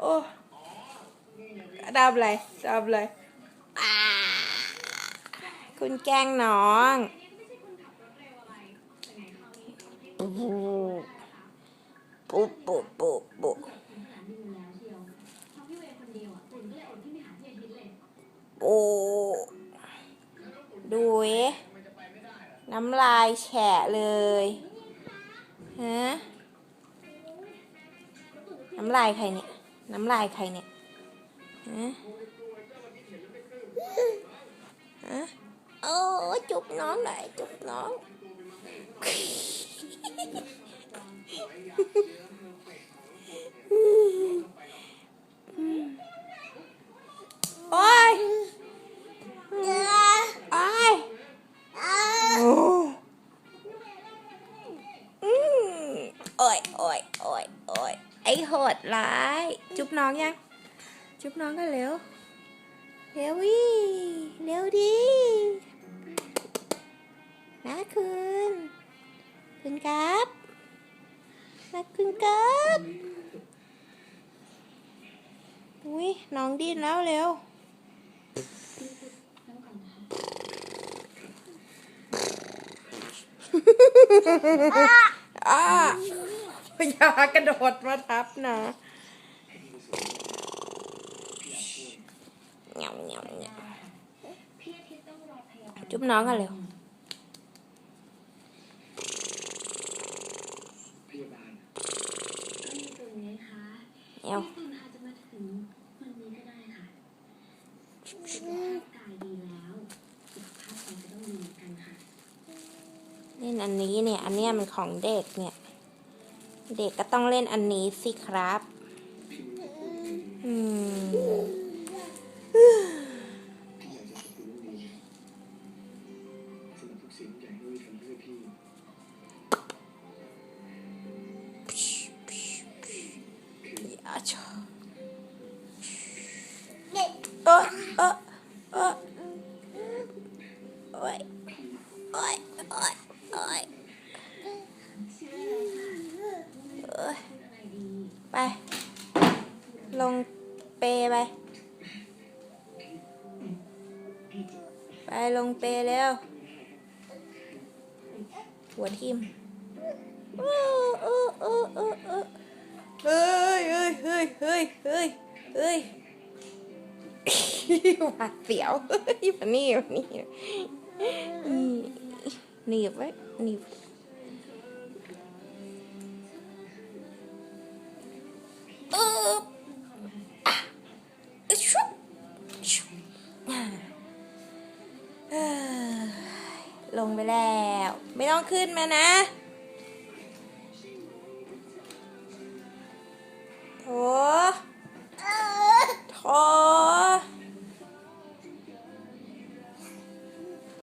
โอ้ดำเลยดำเลยคุณแกล้งน้องปุ๊บปุ๊บปุ๊บปุ๊บโอ้ดูเอ๊ะน้ำลายแฉะเลยฮะ น้ำลายใครเนี่ย น้ำลายใครเนี่ยฮะฮะโอ้จุบน้องหน่อยจุบน้องโอ้ยโอ้ยโอ้ยโอ้ยโอ้ยโอ้ย อ้โหดร้าย จุ๊บน้องยัง จุ๊บน้องกันเร็ว เร็ววิเร็วดินะคืนคืนครับนะคืนครับอุ้ยน้องดิ้นแล้วเร็วอ่า อย่ากระโดดมาทับนะเงาเงาเงาจุ๊บน้องกันเร็วพยาบาลก็มีตุนไงคะเอวตุนอาจจะมาถึงวันนี้ก็ได้ค่ะสุขภาพกายดีแล้วสุขภาพใจก็ต้องดีเหมือนกันค่ะเล่นอันนี้เนี่ย อันเนี้ยมันของเด็กเนี่ย เด็กก็ต้องเล่นอันนี้สิครับพี่รู้สึกตัวเองอืมพี่ ไปลงเปไป ไปลงเปเร็วหัวทิ่มเอ้อเอ้อเอ้อเอ้อเอ้อเฮ้ยเฮ้ยเฮ้ยเฮ้ยเฮ้ยเฮ้ยหวาดเสียวเฮ้ยมานี่นี่นี่หนีบไว้หนีบ ลงไปแล้ว ไม่ต้องขึ้นมานะโถ